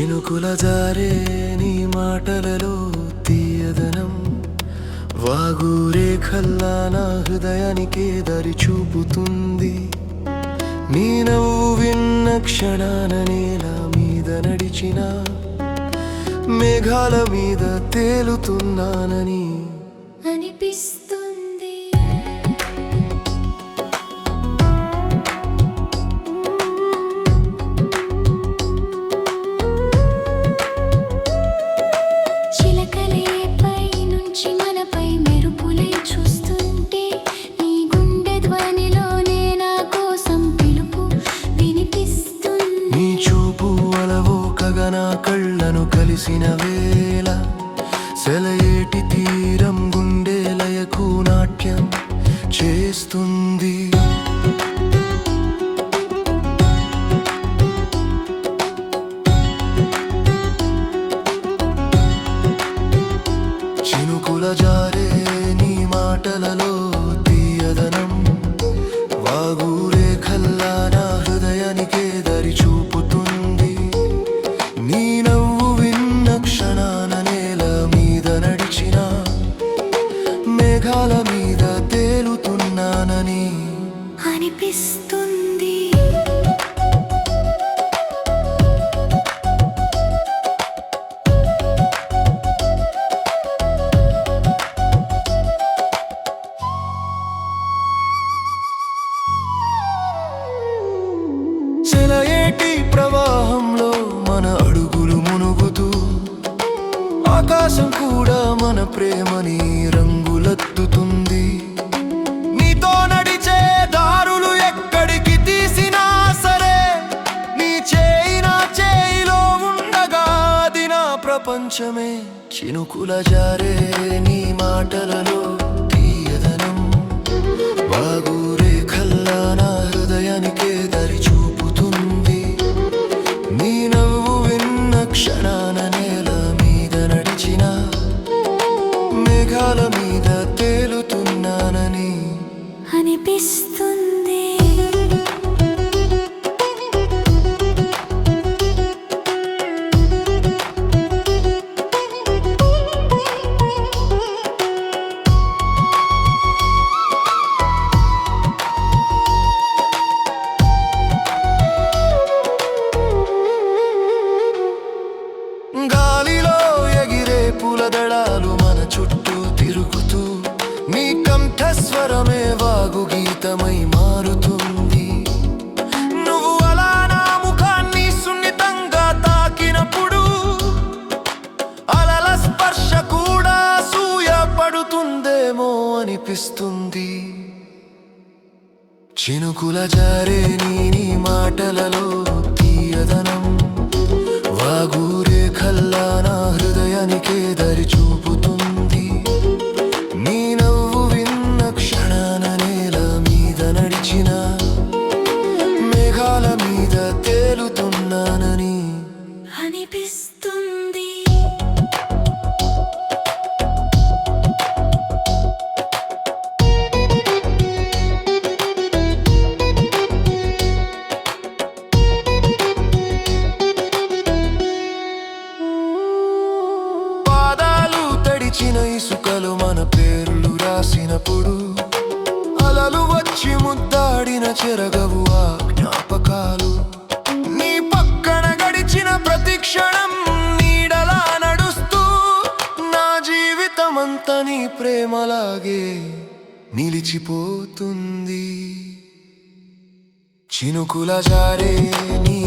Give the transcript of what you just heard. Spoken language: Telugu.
చినుకుల జారే నీ మాటలలో తీయదనం. వాగురేఖల్లా నా హృదయానికే దరి చూపుతుంది. నీ నవ్వు విన్న క్షణాన నేల మీద నడిచిన మేఘాల మీద తేలుతున్నానని కలిసిన వేళ సెలయేటి తీరం గుండె లయకు నాట్యం చేస్తుంది. చినుకుల జారే నీ మాటలలో మేఘాల మీద తేలుతున్నానని అనిపిస్తుంది. సెలయేటి ప్రవాహంలో మన అడుగులు మునుగుతూ ఆకాశం కూడా మన ప్రేమని రంగులద్దుతుంది నీతో నడిచే దారులు ఎక్కడికి తీసినా సరే నీ చేయి నా చేయిలో ఉండగా అది నా ప్రపంచమే. చినుకుల జారే నీ మాటలలో అనిపిస్తుంది. గాలిలో ఎగిరే పూలదళాలు మన చుట్టూ తిరుగుతూ కంఠస్వరమే వాగు గీతమై మారుతుంది. నువ్వు అలా నా ముఖాన్ని సున్నితంగా తాకినప్పుడు అలల స్పర్శ కూడా సూయ పడుతుందేమో అనిపిస్తుంది. చినుకుల జారే నీ మాటలలో తీయదనం వాగూరి తేలుతున్నానని అనిపిస్తుంది. పాదాలు తడిచిన ఇసుకలు మన పేర్లు రాసినప్పుడు అలలు వచ్చి ముద్దాడిన చెరగవు ఆ జ్ఞాపకాలు. ప్రతిక్షణం నీడలా నడుస్తూ నా జీవితమంతా నీ ప్రేమలాగే నిలిచిపోతుంది. చినుకుల జారే నీ